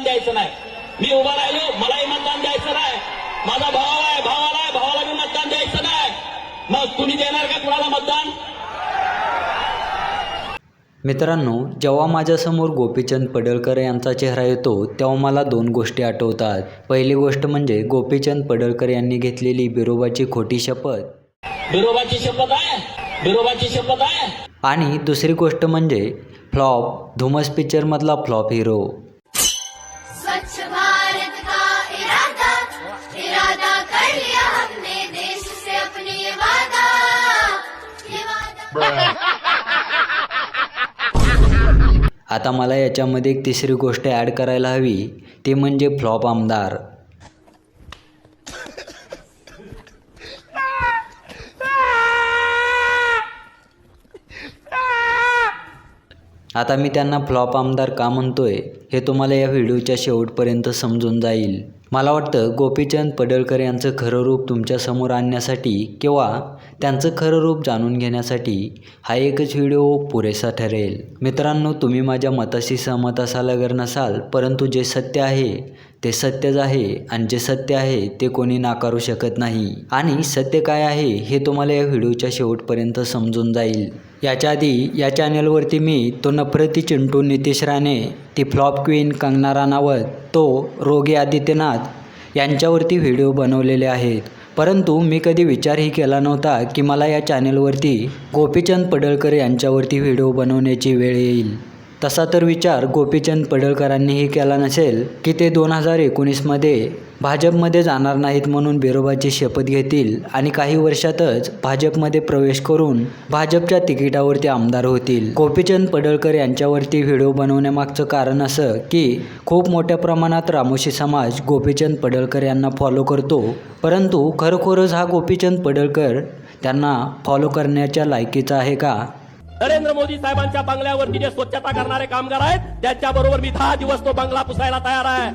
मतदान द्यायचं नाही. मी उभा राहिलो मलाही मतदान द्यायचं नाही. माझा भाव आहे भावाला आहे भावाला मी मतदान द्यायचं नाही. मग तुम्ही देणार का कुणाला मतदान? मित्रांनो जेव्हा माझ्यासमोर गोपीचंद पडळकर यांचा चेहरा येतो तेव्हा मला दोन गोष्टी आठवतात. पहिली गोष्ट म्हणजे गोपीचंद पडळकर यांनी घेतलेली बिरोबाची खोटी शपथ. बिरोबाची शपथ आहे? बिरोबाची शपथ आहे? आणि दुसरी गोष्ट म्हणजे फ्लॉप धुमस पिक्चरमधला फ्लॉप हिरो. आता मला याच्यामध्ये एक तिसरी गोष्ट ॲड करायला हवी. ती म्हणजे फ्लॉप आमदार. आता मी त्यांना फ्लॉप आमदार का म्हणतोय हे तुम्हाला या व्हिडिओच्या शेवटपर्यंत समजून जाईल. मला वाटतं गोपीचंद पडळकर यांचं खरं रूप तुमच्यासमोर आणण्यासाठी किंवा त्यांचं खरं रूप जाणून घेण्यासाठी हा एकच व्हिडिओ पुरेसा ठरेल. मित्रांनो तुम्ही माझ्या मताशी सहमत असाल अगर नसाल परंतु जे सत्य आहे ते सत्यच आहे आणि जे सत्य आहे ते कोणी नाकारू शकत नाही. आणि सत्य काय आहे हे तुम्हाला या व्हिडिओच्या शेवटपर्यंत समजून जाईल. याच्या आधी या चॅनलवरती मी तो नफरती चिंटू नितीश राणे ती फ्लॉप क्वीन कंगना राणावत तो रोगी आदित्यनाथ यांच्यावरती व्हिडिओ बनवलेले आहेत. परंतु मी कधी विचारही केला नव्हता की मला या चॅनलवरती गोपीचंद पडळकर यांच्यावरती व्हिडिओ बनवण्याची वेळ येईल. तसा तर विचार गोपीचंद पडळकरांनीही केला नसेल की ते दोन हजार एकोणीसमध्ये भाजपमध्ये जाणार नाहीत म्हणून बिरोबाची शपथ घेतील आणि काही वर्षातच भाजपमध्ये प्रवेश करून भाजपच्या तिकिटावरती आमदार होतील. गोपीचंद पडळकर यांच्यावरती व्हिडिओ बनवण्यामागचं कारण असं की खूप मोठ्या प्रमाणात रामोशी समाज गोपीचंद पडळकर यांना फॉलो करतो. परंतु खरोखरच हा गोपीचंद पडळकर त्यांना फॉलो करण्याच्या लायकीचा आहे का? नरेंद्र मोदी साहेबांच्या बंगल्यावरती जे स्वच्छता करणारे कामगार आहेत त्यांच्या बरोबर मी दहा दिवस तो बंगला पुसायला तयार आहे.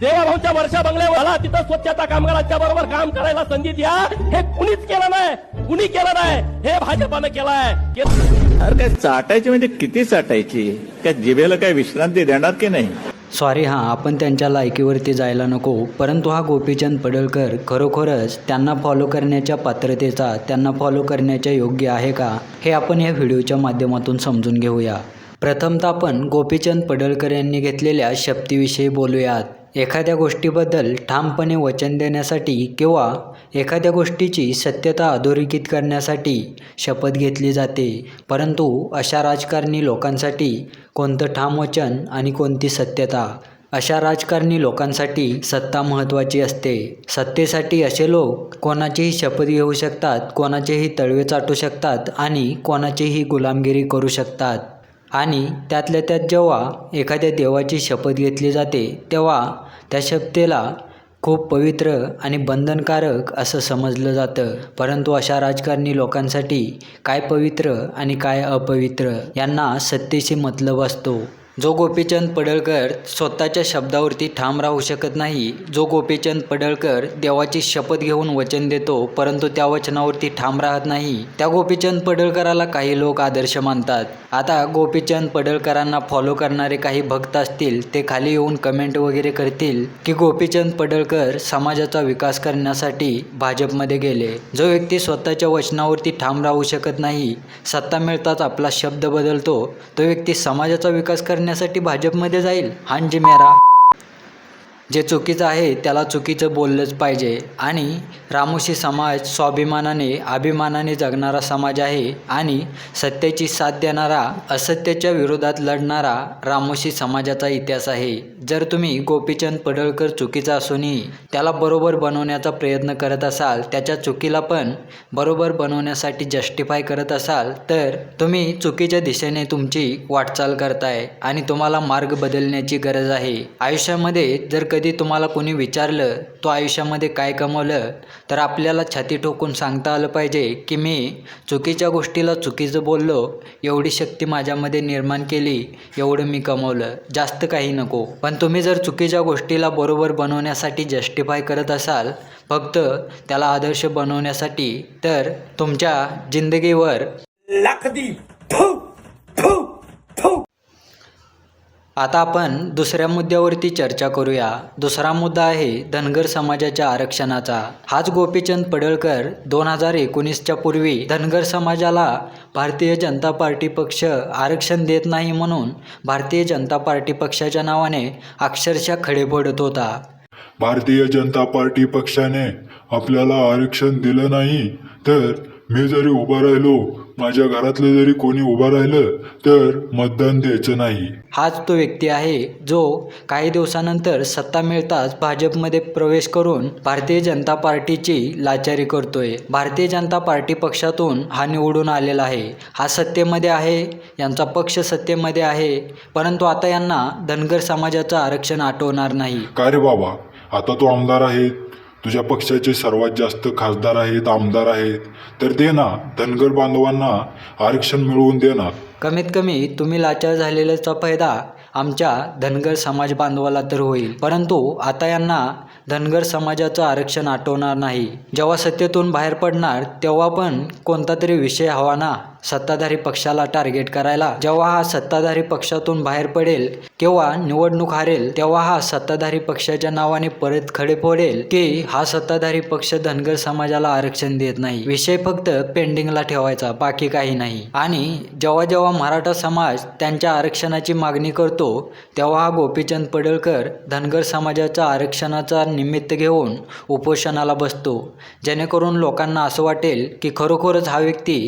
देवाभाऊच्या वर्षा बंगल्यावर मला तिथं स्वच्छता कामगारांच्या बरोबर काम करायला संधी द्या. हे कुणीच केलं नाही. कुणी केलं नाही. हे भाजपानं केलंय. अरे काय चाटायची म्हणजे किती चाटायची? काय जिभेला काय विश्रांती देणार की नाही? सॉरी हां आपण त्यांच्या लायकीवरती जायला नको. परंतु हा गोपीचंद पडळकर खरोखरच त्यांना फॉलो करण्याच्या पात्रतेचा त्यांना फॉलो करण्याच्या योग्य आहे का? हे आपण या व्हिडिओच्या माध्यमातून समजून घेऊया. प्रथमतः आपण गोपीचंद पडळकर यांनी घेतलेल्या शक्तीविषयी बोलूयात. एखाद्या गोष्टीबद्दल ठामपणे वचन देण्यासाठी किंवा एखाद्या गोष्टीची सत्यता अधोरेखित करण्यासाठी शपथ घेतली जाते. परंतु अशा राजकारणी लोकांसाठी कोणतं ठाम वचन आणि कोणती सत्यता? अशा राजकारणी लोकांसाठी सत्ता महत्त्वाची असते. सत्तेसाठी असे लोक कोणाचीही शपथ घेऊ शकतात कोणाचेही तळवे चाटू शकतात आणि कोणाचीही गुलामगिरी करू शकतात. आणि त्यातल्या त्यात जेव्हा एखाद्या देवाची शपथ घेतली जाते तेव्हा त्या शपथेला खूप पवित्र आणि बंधनकारक असं समजलं जातं. परंतु अशा राजकारणी लोकांसाठी काय पवित्र आणि काय अपवित्र यांना सत्तेशी मतलब असतो. जो गोपीचंद पडळकर स्वतःच्या शब्दावरती ठाम राहू शकत नाही जो गोपीचंद पडळकर देवाची शपथ घेऊन वचन देतो परंतु त्या वचनावरती ठाम राहत नाही त्या गोपीचंद पडळकराला काही लोक आदर्श मानतात. आता गोपीचंद पडळकरांना फॉलो करणारे काही भक्त असतील ते खाली येऊन कमेंट वगैरे करतील की गोपीचंद पडळकर समाजाचा विकास करण्यासाठी भाजपमध्ये गेले. जो व्यक्ती स्वतःच्या वचनावरती ठाम राहू शकत नाही सत्ता मिळताच आपला शब्द बदलतो. तो व्यक्ती समाजाचा विकास करण्यासाठी भाजपमध्ये जाईल हांजी मेरा जे चुकीचं आहे त्याला चुकीचं बोललंच पाहिजे. आणि रामोशी समाज स्वाभिमानाने अभिमानाने जगणारा समाज आहे आणि सत्याची साथ देणारा असत्याच्या विरोधात लढणारा रामोशी समाजाचा इतिहास आहे. जर तुम्ही गोपीचंद पडळकर चुकीचा असूनही त्याला बरोबर बनवण्याचा प्रयत्न करत असाल त्याच्या चुकीला पण बरोबर बनवण्यासाठी जस्टिफाय करत असाल तर तुम्ही चुकीच्या दिशेने तुमची वाटचाल करताय आणि तुम्हाला मार्ग बदलण्याची गरज आहे. आयुष्यामध्ये जर कधी कधी तुम्हाला कोणी विचारलं तो आयुष्यामध्ये काय कमवलं तर आपल्याला छाती ठोकून सांगता आलं पाहिजे की मी चुकीच्या गोष्टीला चुकीचं बोललो एवढी शक्ती माझ्यामध्ये निर्माण केली एवढं मी कमवलं. जास्त काही नको. पण तुम्ही जर चुकीच्या गोष्टीला बरोबर बनवण्यासाठी जस्टिफाय करत असाल फक्त त्याला आदर्श बनवण्यासाठी तर तुमच्या जिंदगीवर आता आपण दुसऱ्या मुद्द्यावरती चर्चा करूया. दुसरा मुद्दा आहे धनगर समाजाच्या आरक्षणाचा. हाच गोपीचंद पडळकर दोन हजार एकोणीसच्या पूर्वी धनगर समाजाला भारतीय जनता पार्टी पक्ष आरक्षण देत नाही म्हणून भारतीय जनता पार्टी पक्षाच्या नावाने अक्षरशः खडे फोडत होता. भारतीय जनता पार्टी पक्षाने आपल्याला आरक्षण दिलं नाही तर मी जरी उभा राहिलो माझ्या घरातलं जरी कोणी उभं राहिलं तर मतदान द्यायचं नाही. हाच तो व्यक्ती आहे जो काही दिवसानंतर सत्ता मिळताच भाजपमध्ये प्रवेश करून भारतीय जनता पार्टीची लाचारी करतोय. भारतीय जनता पार्टी पक्षातून हा निवडून आलेला आहे. हा सत्तेमध्ये आहे यांचा पक्ष सत्तेमध्ये आहे परंतु आता यांना धनगर समाजाचं आरक्षण आठवणार नाही. का रे बाबा? आता तू आमदार आहे तुझ्या पक्षाचे सर्वात जास्त खासदार आहेत आमदार आहेत. तर दे ना धनगर बांधवांना आरक्षण मिळवून दे ना. कमीत कमी तुम्ही लाचार झालेल्याचा फायदा आमच्या धनगर समाज बांधवाला तर होईल. परंतु आता यांना धनगर समाजाचं आरक्षण आठवणार नाही. जेव्हा सत्तेतून बाहेर पडणार तेव्हा पण कोणता तरी विषय हवा ना. सत्ताधारी पक्षाला टार्गेट करायला जेव्हा हा सत्ताधारी पक्षातून बाहेर पडेल किंवा निवडणूक हारेल तेव्हा हा सत्ताधारी पक्षाच्या नावाने परत खडे फोडेल की हा सत्ताधारी पक्ष धनगर समाजाला आरक्षण देत नाही. विषय फक्त पेंडिंगला ठेवायचा बाकी काही नाही. आणि जेव्हा जेव्हा मराठा समाज त्यांच्या आरक्षणाची मागणी करतो तेव्हा हा गोपीचंद पडळकर धनगर समाजाच्या आरक्षणाचा निमित्त घेऊन उपोषणाला बसतो. जेणेकरून लोकांना असं वाटेल की खरोखरच हा व्यक्ती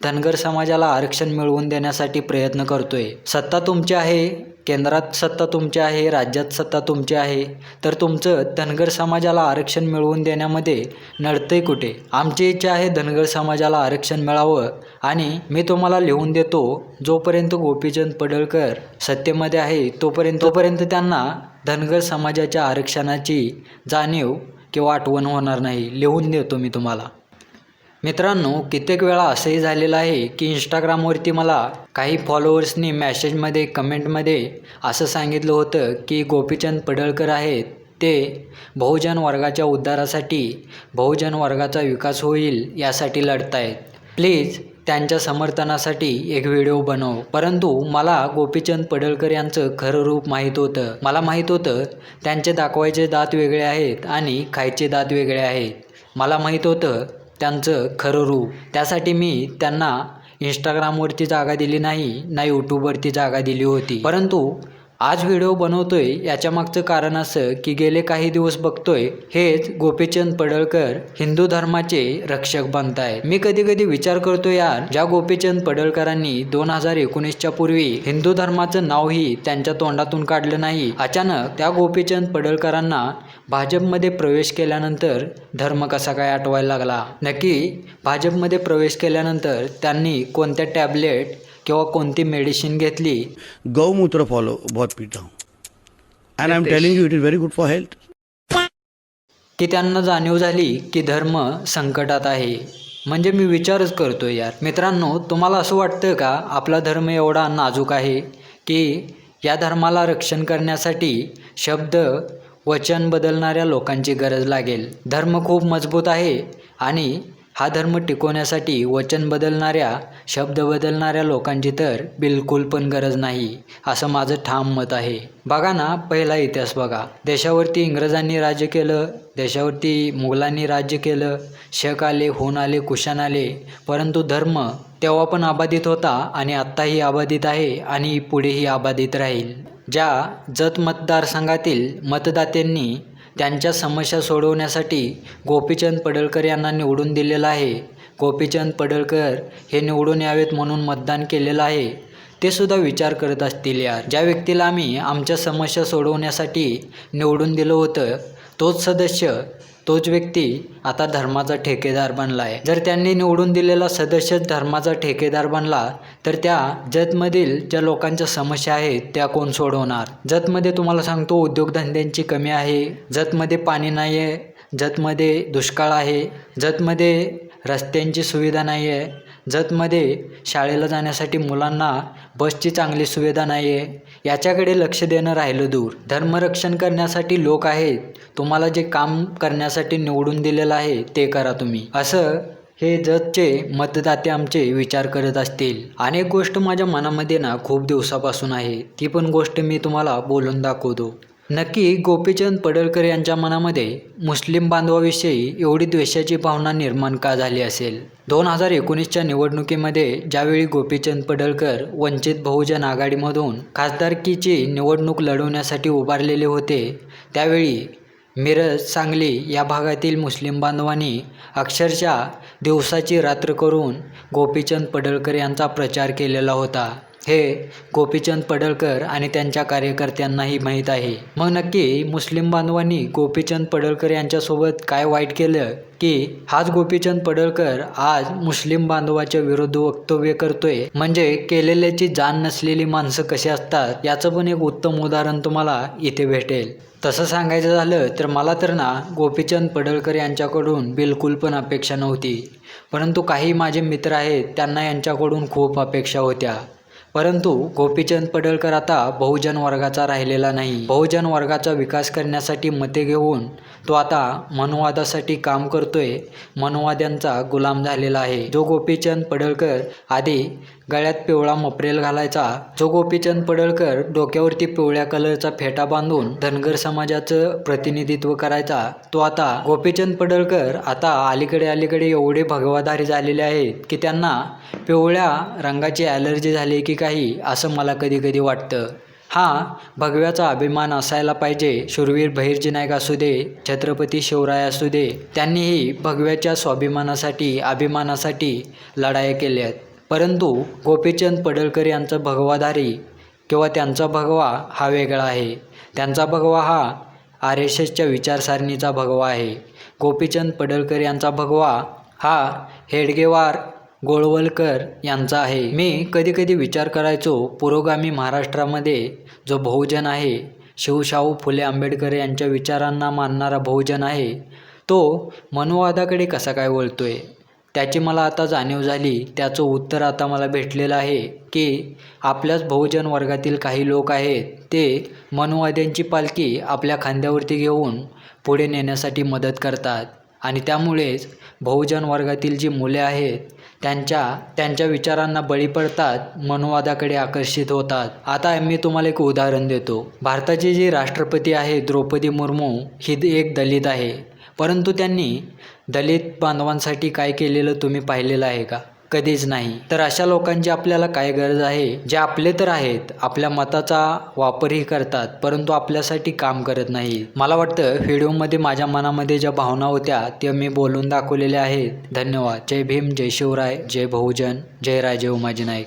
धनगर समाजाला आरक्षण मिळवून देण्यासाठी प्रयत्न करतोय. सत्ता तुमची आहे केंद्रात सत्ता तुमची आहे राज्यात सत्ता तुमची आहे तर तुमचं धनगर समाजाला आरक्षण मिळवून देण्यामध्ये नडतंय कुठे? आमची इच्छा आहे धनगर समाजाला आरक्षण मिळावं आणि मी तुम्हाला लिहून देतो जोपर्यंत गोपीचंद पडळकर सत्तेमध्ये आहे तोपर्यंत तोपर्यंत त्यांना धनगर समाजाच्या आरक्षणाची जाणीव किंवा आठवण होणार नाही. लिहून देतो मी तुम्हाला. मित्रांनो कित्येक वेळा असंही झालेलं आहे की इंस्टाग्रामवरती मला काही फॉलोअर्सनी मॅसेजमध्ये कमेंटमध्ये असं सांगितलं होतं की गोपीचंद पडळकर आहेत. ते बहुजन वर्गाच्या उद्धारासाठी बहुजन वर्गाचा विकास होईल यासाठी लढतायत. प्लीज त्यांच्या समर्थनासाठी एक व्हिडिओ बनव. परंतु मला गोपीचंद पडळकर यांचं खरं रूप माहीत होतं. मला माहीत होतं त्यांचे दाखवायचे दात वेगळे आहेत आणि खायचे दात वेगळे आहेत. मला माहीत होतं त्यांचं खरं रूप. त्यासाठी मी त्यांना इंस्टाग्रामवरती जागा दिली नाही ना यूट्यूबवरती जागा दिली होती. परंतु आज व्हिडिओ बनवतोय याच्या मागचं कारण असं की गेले काही दिवस बघतोय हेच गोपीचंद पडळकर हिंदू धर्माचे रक्षक बनत आहे मी कधी कधी विचार करतो यार ज्या गोपीचंद पडळकरांनी दोन हजार एकोणीसच्या पूर्वी हिंदू धर्माचं नावही त्यांच्या तोंडातून काढलं नाही अचानक त्या गोपीचंद पडळकरांना भाजपमध्ये प्रवेश केल्यानंतर धर्म कसा काय आठवायला लागला? नक्की भाजपमध्ये प्रवेश केल्यानंतर त्यांनी कोणत्या टॅबलेट किंवा कोणती मेडिसिन घेतली? गौमूत्र फॉलो बहुत पीता हूँ. And I am telling you it is very good for health की त्यांना जाणीव झाली की धर्म संकटात आहे. म्हणजे मी विचारच करतो यार. मित्रांनो तुम्हाला असं वाटतं का आपला धर्म एवढा नाजूक आहे? की या धर्माला रक्षण करण्यासाठी शब्द वचन बदलणाऱ्या लोकांची गरज लागेल. धर्म खूप मजबूत आहे आणि हा धर्म टिकवण्यासाठी वचन बदलणाऱ्या शब्द बदलणाऱ्या लोकांची तर बिलकुल पण गरज नाही असं माझं ठाम मत आहे. बघा ना पहिला इतिहास बघा. देशावरती इंग्रजांनी राज्य केलं देशावरती मुघलांनी राज्य केलं शक आले हून आले कुशाण आले परंतु धर्म तेव्हा पण अबाधित होता आणि आत्ताही अबाधित आहे आणि पुढेही अबाधित राहील. ज्या जत मतदारसंघातील मतदात्यांनी त्यांच्या समस्या सोडवण्यासाठी गोपीचंद पडळकर यांना निवडून दिलेलं आहे. गोपीचंद पडळकर हे निवडून यावेत म्हणून मतदान केलेलं आहे. ते सुद्धा विचार करत असतील यार. ज्या व्यक्तीला आम्ही आमच्या समस्या सोडवण्यासाठी निवडून दिलं होतं तोच सदस्य तोच व्यक्ती आता धर्माचा ठेकेदार बनला आहे जर त्यांनी निवडून दिलेला सदस्य धर्माचा ठेकेदार बनला तर त्या जतमधील ज्या लोकांच्या समस्या आहेत त्या कोण सोडवणार? जतमध्ये तुम्हाला सांगतो उद्योगधंद्यांची कमी आहे जतमध्ये पाणी नाही आहे जतमध्ये दुष्काळ आहे जतमध्ये रस्त्यांची सुविधा नाही आहे जतमध्ये शाळेला जाण्यासाठी मुलांना बसची चांगली सुविधा नाही आहे याच्याकडे लक्ष देणं राहिलं दूर. धर्मरक्षण करण्यासाठी लोक आहेत. तुम्हाला जे काम करण्यासाठी निवडून दिलेलं आहे ते करा तुम्ही. असं हे जतचे मतदाते आमचे विचार करत असतील. अनेक गोष्ट माझ्या मनामध्ये ना खूप दिवसापासून आहे. ती पण गोष्ट मी तुम्हाला बोलून दाखवतो. नक्की गोपीचंद पडळकर यांच्या मनामध्ये मुस्लिम बांधवाविषयी एवढी द्वेषाची भावना निर्माण का झाली असेल? दोन हजार एकोणीसच्या निवडणुकीमध्ये ज्यावेळी गोपीचंद पडळकर वंचित बहुजन आघाडीमधून खासदारकीची निवडणूक लढवण्यासाठी उभारलेले होते त्यावेळी मिरज सांगली या भागातील मुस्लिम बांधवांनी अक्षरशः दिवसाची रात्र करून गोपीचंद पडळकर यांचा प्रचार केलेला होता. हे गोपीचंद पडळकर आणि त्यांच्या कार्यकर्त्यांनाही माहीत आहे. मग नक्की मुस्लिम बांधवांनी गोपीचंद पडळकर यांच्यासोबत काय वाईट केलं की हाच गोपीचंद पडळकर आज मुस्लिम बांधवाच्या विरुद्ध वक्तव्य करतोय? म्हणजे केलेल्याची जाण नसलेली माणसं कशी असतात? याचं पण एक उत्तम उदाहरण तुम्हाला इथे भेटेल. तसं सांगायचं झालं तर मला तर ना गोपीचंद पडळकर यांच्याकडून बिलकुल पण अपेक्षा नव्हती. परंतु काही माझे मित्र आहेत त्यांना यांच्याकडून खूप अपेक्षा होत्या. परंतु गोपीचंद पडळकर आता बहुजन वर्गाचा राहिलेला नाही. बहुजन वर्गाचा विकास करण्यासाठी मते घेऊन तो आता मनोवादासाठी काम करतोय मनोवाद्यांचा गुलाम झालेला आहे. जो गोपीचंद पडळकर आधी गळ्यात पिवळा मपरेल घालायचा. जो गोपीचंद पडळकर डोक्यावरती पिवळ्या कलरचा फेटा बांधून धनगर समाजाचं प्रतिनिधित्व करायचा तो आता गोपीचंद पडळकर आता अलीकडे अलीकडे एवढे भगवाधारी झालेले आहेत की त्यांना पिवळ्या रंगाची ॲलर्जी झाली की काही असं मला कधी कधी वाटतं. हा भगव्याचा अभिमान असायला पाहिजे. शूरवीर बहिर्जी नाईक असू दे छत्रपती शिवराय असू दे त्यांनीही भगव्याच्या स्वाभिमानासाठी अभिमानासाठी लढाया केल्या आहेत परंतु गोपीचंद पडळकर यांचा भगवाधारी किंवा त्यांचा भगवा हा वेगळा आहे. त्यांचा भगवा हा आर एस एसच्या विचारसारणीचा भगवा आहे. गोपीचंद पडळकर यांचा भगवा हा हेडगेवार गोळवलकर यांचा आहे. मी कधीकधी विचार करायचो पुरोगामी महाराष्ट्रामध्ये जो बहुजन आहे शिवशाहू फुले आंबेडकर यांच्या विचारांना मानणारा बहुजन आहे तो मनोवादाकडे कसा काय वळतोय? त्याची मला आता जाणीव झाली. त्याचं उत्तर आता मला भेटलेलं आहे की आपल्याच बहुजन वर्गातील काही लोक आहेत ते मनोवाद्यांची पालखी आपल्या खांद्यावरती घेऊन पुढे नेण्यासाठी मदत करतात. आणि त्यामुळेच बहुजन वर्गातील जी मुले आहेत त्यांच्या त्यांच्या विचारांना बळी पडतात मनुवादाकडे आकर्षित होतात. आता मी तुम्हाला एक उदाहरण देतो. भारताची जी राष्ट्रपती आहे द्रौपदी मुर्मू ही एक दलित आहे. परंतु त्यांनी दलित बांधवांसाठी काय केलेलं तुम्ही पाहिलेलं आहे का? कधीच नाही. तर अशा लोकांची आपल्याला काय गरज आहे? जे आपले तर आहेत आपल्या मताचा वापरही करतात परंतु आपल्यासाठी काम करत नाही मला वाटतं व्हिडिओमध्ये माझ्या मनामध्ये ज्या भावना होत्या त्या मी बोलून दाखवलेल्या आहेत. धन्यवाद. जय भीम जय शिवराय जय बहुजन जय राजे उमाजी नाईक.